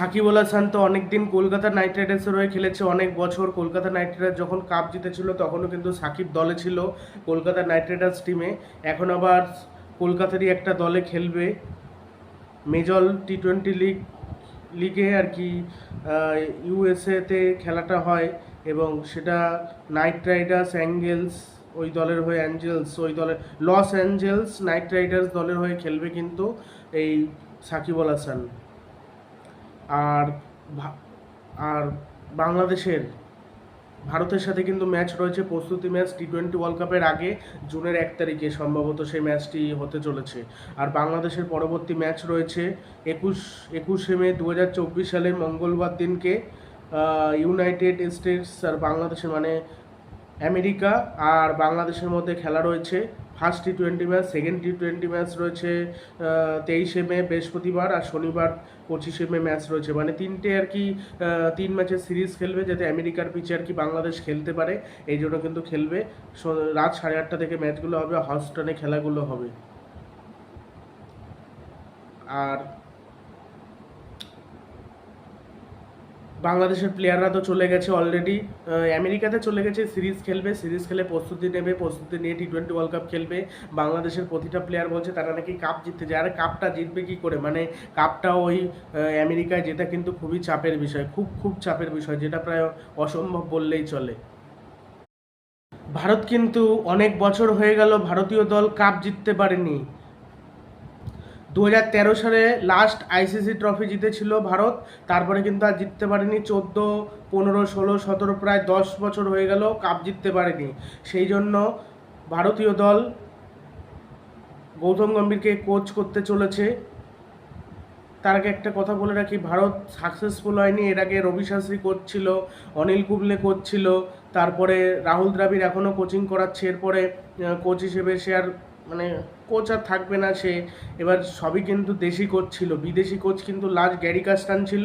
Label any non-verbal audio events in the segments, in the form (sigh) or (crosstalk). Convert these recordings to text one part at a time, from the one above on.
সাকিব আল হাসান তো অনেকদিন কলকাতা নাইট রাইডার্সের হয়ে খেলেছে, অনেক বছর। কলকাতা নাইট রাইডার্স যখন কাপ জিতেছিল, তখনও কিন্তু সাকিব দলে ছিল কলকাতা নাইট রাইডার্স টিমে এখন আবার কলকাতারই একটা দলে খেলবে। মেজল টি টোয়েন্টি লিগ লিগে আর কি ইউএসএতে খেলাটা হয় এবং সেটা নাইট রাইডার্স, অ্যাঙ্গেলস ওই দলের হয়ে, অ্যাঞ্জেলস ওই দলের, লস অ্যাঞ্জেলস নাইট রাইডার্স দলের হয়ে খেলবে কিন্তু এই সাকিব আল হাসান। আর আর বাংলাদেশের, ভারতের সাথে কিন্তু ম্যাচ রয়েছে, প্রস্তুতি ম্যাচ টি টোয়েন্টি ওয়ার্ল্ড কাপের আগে, জুনের এক তারিখে সম্ভবত সেই ম্যাচটি হতে চলেছে। আর বাংলাদেশের পরবর্তী ম্যাচ রয়েছে একুশ, একুশে মে দু হাজার চব্বিশ সালে মঙ্গলবার দিনকে ইউনাইটেড স্টেটস আর বাংলাদেশে মানে আমেরিকা আর বাংলাদেশের মধ্যে খেলা রয়েছে। First T twenty match second T twenty match রয়েছে তেইশে মে, বৃহস্পতিবার আর শনিবার পঁচিশে মে ম্যাচ রয়েছে। মানে তিনটে আর কি তিন ম্যাচের সিরিজ খেলবে যাতে আমেরিকার পিচে আর কি বাংলাদেশ খেলতে পারে। এই জন্য কিন্তু খেলবে। রাত সাড়ে আটটা থেকে ম্যাচগুলো হবে হস্টনে খেলাগুলো হবে। আর বাংলাদেশের প্লেয়াররা তো চলে গেছে অলরেডি আমেরিকাতে চলে গেছে, সিরিজ খেলবে, সিরিজ খেলে প্রস্তুতি নেবে, প্রস্তুতি নিয়ে টি টোয়েন্টি ওয়ার্ল্ড কাপ খেলবে। বাংলাদেশের প্রতিটা প্লেয়ার বলছে তারা নাকি কাপ জিততে যায়। আর কাপটা জিতবে কি করে? মানে কাপটা ওই আমেরিকায় যেটা কিন্তু খুবই চাপের বিষয়, খুব খুব চাপের বিষয়, যেটা প্রায় অসম্ভব বললেই চলে। ভারত কিন্তু অনেক বছর হয়ে গেল ভারতীয় দল কাপ জিততে পারেনি। দু সালে লাস্ট আইসিসি ট্রফি জিতেছিল ভারত। তারপরে কিন্তু আর জিততে পারেনি। চোদ্দ, পনেরো, ষোলো, সতেরো প্রায় দশ বছর হয়ে গেল কাপ জিততে পারেনি। সেই জন্য ভারতীয় দল গৌতম গম্ভীরকে কোচ করতে চলেছে। তার আগে একটা কথা বলে রাখি, ভারত সাকসেসফুল হয়নি। এর আগে রবি শাস্ত্রী কোচ ছিল, অনিল কুবলে কোচ ছিল, তারপরে রাহুল দ্রাবিড় এখনও কোচিং করাচ্ছে। এরপরে কোচ হিসেবে সে আর মানে কোচ আর থাকবে না সে। এবার সবই কিন্তু দেশি কোচ ছিল। বিদেশি কোচ কিন্তু লাস্ট গ্যারি কাস্টান ছিল।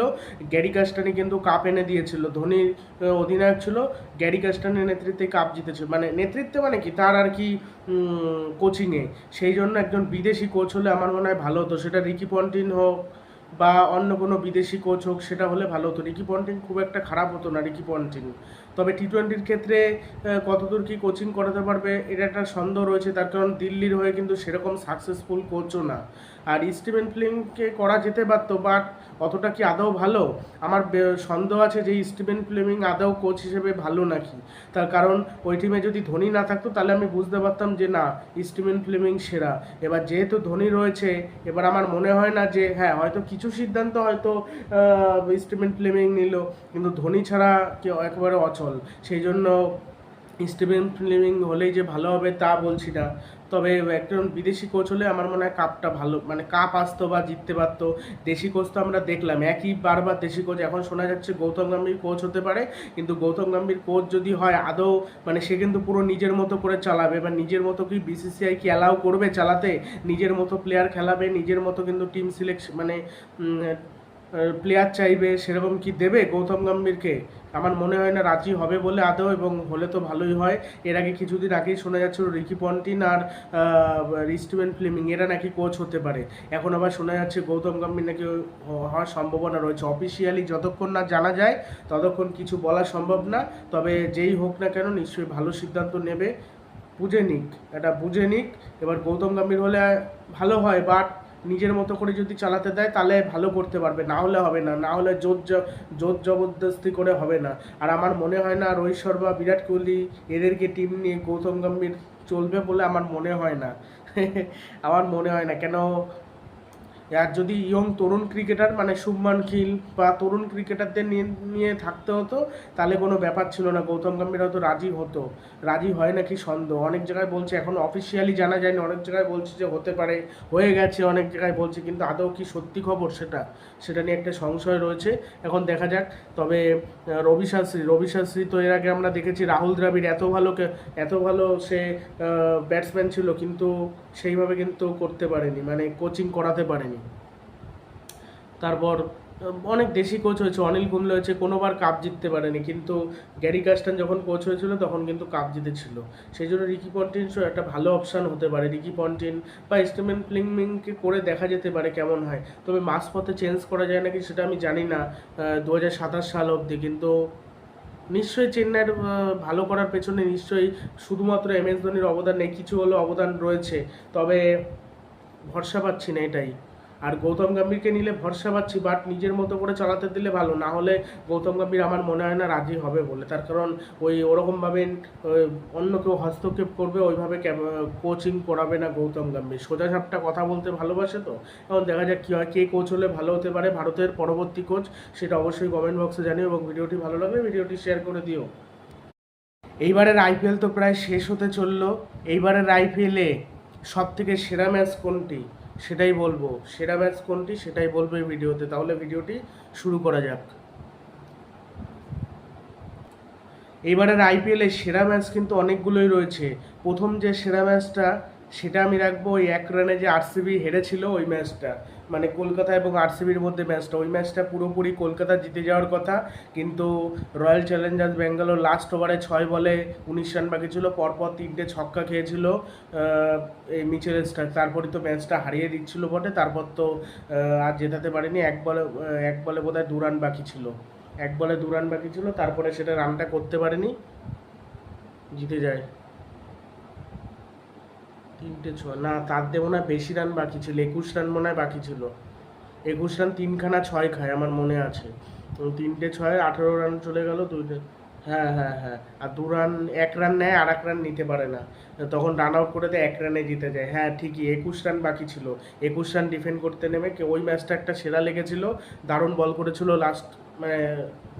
গ্যারি কাস্টানি কিন্তু কাপ এনে দিয়েছিল। ধোনি অধিনায়ক ছিল। গ্যারি কাস্টানের নেতৃত্বে কাপ জিতেছিল। মানে নেতৃত্বে মানে কি? তার আর কি কোচিংয়ে সেই জন্য একজন বিদেশি কোচ হলে আমার মনে হয় ভালো হতো। সেটা রিকি পন্টিন হোক বা অন্য কোনো বিদেশি কোচ হোক, সেটা হলে ভালো হতো। রিকি পন্টিং খুব একটা খারাপ হতো না, রিকি পন্টিং তবে টি টোয়েন্টির ক্ষেত্রে কতদূর কি কোচিং করাতে পারবে, এটা একটা সন্দেহ রয়েছে। তার কারণ দিল্লির হয়ে কিন্তু সেরকম সাকসেসফুল কোচও না। আর স্টিভেন ফ্লেমিংকে করা যেতে পারতো বাট অতটা কি আদৌ ভালো? আমার সন্দেহ আছে যে স্টিভেন ফ্লেমিং আদৌ কোচ হিসেবে ভালো নাকি। তার কারণ ওই টিমে যদি ধোনি না থাকতো, তাহলে আমি বুঝতে পারতাম যে না স্টিভেন ফ্লেমিং সেরা। এবার যেহেতু ধোনি রয়েছে, এবার আমার মনে হয় না যে হ্যাঁ হয়তো কিছু সিদ্ধান্ত হয়তো স্টিভেন ফ্লেমিং নিল। কিন্তু ধোনি ছাড়া কেউ একেবারে অচল। সেই জন্য স্টিভেন ফ্লেমিং হলেই যে ভালো হবে তা বলছি না। তবে একজন বিদেশি কোচ হলে আমার মনে হয় কাপটা ভালো মানে কাপ আসতো বা জিততে পারতো। দেশি কোচ তো আমরা দেখলাম। একই বারবার দেশি কোচ এখন শোনা যাচ্ছে গৌতম গম্ভীর কোচ হতে পারে। কিন্তু গৌতম গম্ভীর কোচ যদি হয়, আদৌ মানে সে কিন্তু পুরো নিজের মতো করে চালাবে বা নিজের মতো কি বিসিসিআই কি অ্যালাউ করবে চালাতে? নিজের মতো প্লেয়ার খেলাবে, নিজের মতো কিন্তু টিম সিলেকশন মানে প্লেয়ার চাইবে, সেরকম কি দেবে গৌতম গম্ভীরকে? আমার মনে হয় না রাজি হবে বলে আদৌ এবং হলে তো ভালোই হয়। এর আগে কিছুদিন আগেই শোনা যাচ্ছিল রিকি পন্টিন আর স্টিভেন ফ্লেমিং, এরা নাকি কোচ হতে পারে। এখন আবার শোনা যাচ্ছে গৌতম গম্ভীর নাকি হওয়ার সম্ভাবনা রয়েছে। অফিসিয়ালি যতক্ষণ না জানা যায়, ততক্ষণ কিছু বলা সম্ভব না। তবে যেই হোক না কেন, নিশ্চয়ই ভালো সিদ্ধান্ত নেবে। বুঝে নিক, এটা বুঝে নিক। এবার গৌতম গম্ভীর হলে ভালো হয় বাট নিজের মতো করে যদি চালাতে দেয়, তাহলে ভালো করতে পারবে। না হলে হবে না না হলে জোর জোর জবরদস্তি করে হবে না। আর আমার মনে হয় না রোহিত শর্মা, বিরাট কোহলি এদেরকে টিম নিয়ে গৌতম গম্ভীর চলবে বলে আমার মনে হয় না। (laughs) আমার মনে হয় না। কেন আর যদি ইয়ং তরুণ ক্রিকেটার মানে শুভমান খিল বা তরুণ ক্রিকেটারদের নিয়ে নিয়ে থাকতে হতো, তাহলে কোনো ব্যাপার ছিল না। গৌতম গম্ভীর হয়তো রাজি হতো। রাজি হয় নাকি সন্দেহ? অনেক জায়গায় বলছে, এখন অফিসিয়ালি জানা যায়নি। অনেক জায়গায় বলছে যে হতে পারে, হয়ে গেছে অনেক জায়গায় বলছে, কিন্তু আদৌ কি সত্যি খবর সেটা? সেটা নিয়ে একটা সংশয় রয়েছে। এখন দেখা যাক। তবে রবি শাস্ত্রী রবি শাস্ত্রী তো এর আগে আমরা দেখেছি রাহুল দ্রাবিড় এত ভালো এত ভালো সে ব্যাটসম্যান ছিল, কিন্তু সেইভাবে কিন্তু করতে পারেনি মানে কোচিং করাতে পারেনি। তারপর অনেক দেশি কোচ হয়েছে, অনিল কুম্বলে হয়েছে, কোনোবার কাপ জিততে পারেনি, কিন্তু গ্যারি কাস্টান যখন কোচ হয়েছিল, তখন কিন্তু কাপ জিতেছিল। সেই জন্য রিকি পন্টিন একটা ভালো অপশান হতে পারে। রিকি পন্টিন বা স্টিমেন ফ্লিংমিংকে করে দেখা যেতে পারে কেমন হয়। তবে মাঝপথে চেঞ্জ করা যায় নাকি সেটা আমি জানি না দু হাজার সাতাশ সাল অবধি, কিন্তু নিশ্চয়ই চেন্নাইয়ের ভালো করার পেছনে নিশ্চয়ই শুধুমাত্র এম এস ধোনির অবদান নেই, কিছু হলেও অবদান রয়েছে। তবে ভরসা পাচ্ছি না এটাই। আর গৌতম গম্ভীরকে নিলে ভরসা পাচ্ছি বাট নিজের মতো করে চালাতে দিলে ভালো। না হলে গৌতম গম্ভীর আমার মনে হয় না রাজি হবে বলে। তার কারণ ওই ওরকমভাবে অন্য কেউ হস্তক্ষেপ করবে, ওইভাবে কোচিং করাবে না গৌতম গম্ভীর। সোজা সাপটা কথা বলতে ভালোবাসে তো? এখন দেখা যাক কী হয়, কে কোচ হলে ভালো হতে পারে, ভারতের পরবর্তী কোচ সেটা অবশ্যই কমেন্ট বক্সে জানিও এবং ভিডিওটি ভালো লাগলে ভিডিওটি শেয়ার করে দিও। এইবারের আইপিএল তো প্রায় শেষ হতে চলল। এইবারের আইপিএলে সব থেকে সেরা ম্যাচ কোনটি? সেটাই বলব। সেরা ম্যাচ কোনটি সেটাই বলব এই ভিডিওতে। তাহলে ভিডিওটি শুরু করা যাক। এইবারের আইপিএলে সেরা ম্যাচ কিন্তু অনেকগুলোই রয়েছে। প্রথম যে সেরা ম্যাচটা সেটা আমি রাখব ওই এক রানে যে আরসিবি হেরেছিল ওই ম্যাচটা। মানে কলকাতা এবং আরসিবির মধ্যে ম্যাচটা। ওই ম্যাচটা পুরোপুরি কলকাতা জিতে যাওয়ার কথা, কিন্তু রয়্যাল চ্যালেঞ্জার্স ব্যাঙ্গালোর লাস্ট ওভারে ছয় বলে উনিশ রান বাকি ছিল, পরপর তিনটে ছক্কা খেয়েছিল এই মিচেল স্টার তারপরে তো ম্যাচটা হারিয়ে দিচ্ছিল বটে, তারপর তো আর জেতাতে পারেনি। এক বলে এক বলে বোধহয় দু রান বাকি ছিল। এক বলে দু রান বাকি ছিল, তারপরে সেটা রানটা করতে পারেনি, জিতে যায়। তিনটে ছ। না, তার দিয়ে মনে হয় বেশি রান বাকি ছিল, একুশ রান মনে হয় বাকি ছিল। একুশ রান তিনখানা ছয় খায়, আমার মনে আছে। তো তিনটে ছয়, আঠেরো রান চলে গেল, দুইটা হ্যাঁ হ্যাঁ হ্যাঁ। আর দু রান, এক রান নেয় আর এক রান নিতে পারে না। তখন রান আউট করে দেয়, এক রানে জিতে যায়। হ্যাঁ ঠিকই, একুশ রান বাকি ছিল। একুশ রান ডিফেন্ড করতে নেমে ওই ম্যাচটা একটা সেরা লেগেছিল, দারুণ বল করেছিল লাস্ট মানে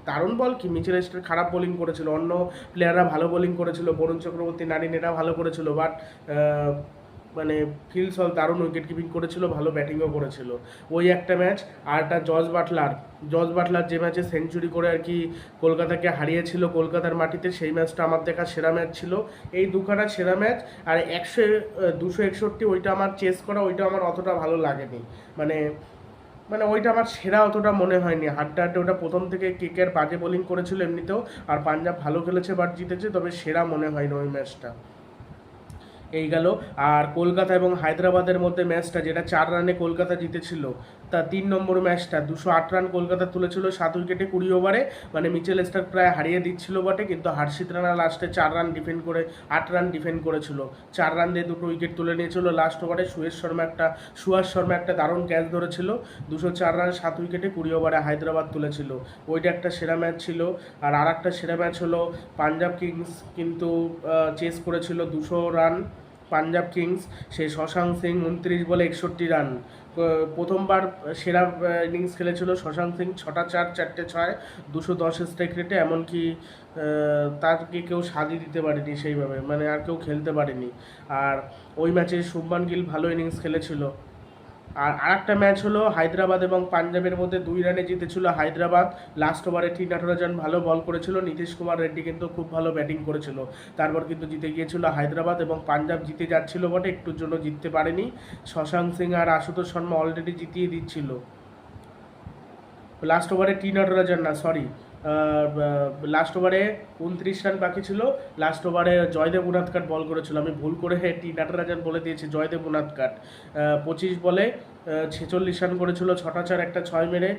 দারুণ বল কি? মিচেল স্টার খারাপ বোলিং করেছিল। অন্য প্লেয়াররা ভালো বোলিং করেছিল। বরুণ চক্রবর্তী নারিন এরা ভালো করেছিল। বাট মানে ফিল সল দারুণ উইকেট কিপিং করেছিল, ভালো ব্যাটিংও করেছিল। ওই একটা ম্যাচ আর একটা জজ বাটলার। জজ বাটলার যে ম্যাচে সেঞ্চুরি করে আর কি কলকাতাকে হারিয়েছিল কলকাতার মাটিতে, সেই ম্যাচটা আমার দেখা সেরা ম্যাচ ছিল। এই দুখানা সেরা ম্যাচ আর একশো দুশো একষট্টি, ওইটা আমার চেস করা, ওইটা আমার অতটা ভালো লাগেনি। মানে মানে ওইটা আমার সেরা অতটা মনে হয়নি। হাড্ডা হাড্ডে ওটা প্রথম থেকে কেকের বাজে বোলিং করেছিল এমনিতেও, আর পাঞ্জাব ভালো খেলেছে বাট জিতেছে, তবে সেরা মনে হয়নি ওই ম্যাচটা এই গেল। আর কলকাতা এবং হায়দ্রাবাদের মধ্যে ম্যাচটা যেটা চার রানে কলকাতা জিতেছিল তা তিন নম্বর ম্যাচটা। দুশো আট রান কলকাতা তুলেছিল সাত উইকেটে কুড়ি ওভারে। মানে মিচেল স্টার প্রায় হারিয়ে দিচ্ছিল বটে, কিন্তু হার্ষিত রানা লাস্টে চার রান ডিফেন্ড করে, আট রান ডিফেন্ড করেছিল। চার রান দিয়ে দুটো উইকেট তুলে নিয়েছিল লাস্ট ওভারে। সুয়েশ শর্মা একটা সুয়াস শর্মা একটা দারুণ ক্যাচ ধরেছিল। দুশো চার রান, সাত উইকেটে কুড়ি ওভারে হায়দ্রাবাদ তুলেছিল। ওইটা একটা সেরা ম্যাচ ছিল। আর আর একটা সেরা ম্যাচ হলো পাঞ্জাব কিংস কিন্তু চেস করেছিল দুশো রান। পাঞ্জাব কিংস, সে শশাঙ্ক সিং উনত্রিশ বলে একষট্টি রান। প্রথমবার সেরা ইনিংস খেলেছিল শশাঙ্ক সিং, ছটা চার, চারটে ছয়, দুশো দশ স্ট্রাইক রেটে, এমনকি তারকে তাকে কেউ সাজিয়ে দিতে পারেনি সেইভাবে মানে আর কেউ খেলতে পারেনি। আর ওই ম্যাচে শুভমান গিল ভালো ইনিংস খেলেছিল। আর আরেকটা ম্যাচ হলো হায়দ্রাবাদ এবং পাঞ্জাবের মধ্যে দুই রানে জিতেছিল হায়দ্রাবাদ। লাস্ট ওভারে টি নাটরাজন ভালো বল করেছিল। নীতিশ কুমার রেড্ডি কিন্তু খুব ভালো ব্যাটিং করেছিল। তারপর কিন্তু জিতে গিয়েছিল হায়দ্রাবাদ এবং পাঞ্জাব জিতে যাচ্ছিল বটে। একটুর জন্য জিততে পারেনি। শশাঙ্ক সিং আর আশুতোষ শর্মা অলরেডি জিতিয়ে দিচ্ছিল। লাস্ট ওভারে টি নটরাজন না সরি লাস্ট ওভারে উনত্রিশ রান বাকি ছিল। লাস্ট ওভারে জয়দেব উনাদকাট বল করেছিল। আমি ভুল করে টি নাটরাজন বলে দিয়েছি, জয়দেব উনাদকাট পঁচিশ বলে ছেচল্লিশ রান করেছিল, ছটা চার, একটা ছয় মেরে।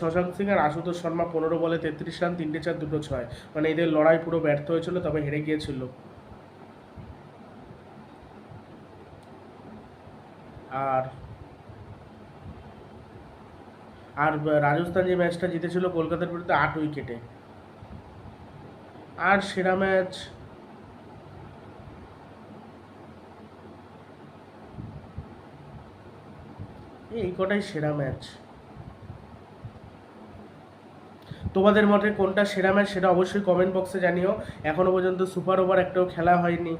শশাঙ্ক সিং আর আশুতোষ শর্মা পনেরো বলে, তেত্রিশ রান তিনটে চার, দুটো ছয়। মানে এদের লড়াই পুরো ব্যর্থ হয়েছিল, তবে হেরে গিয়েছিল। আর আর রাজস্থান যে ম্যাচটা জিতেছিল কলকাতার বিরুদ্ধে আট উইকেটে আর সেরা ম্যাচ এই কটাই সেরা ম্যাচ তোমাদের মতে কোনটা সেরা ম্যাচ সেটা অবশ্যই কমেন্ট বক্সে জানিও। এখনও পর্যন্ত সুপার ওভার একটাও খেলা হয়নি।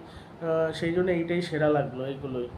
সেই জন্য এইটাই সেরা লাগল এইগুলোই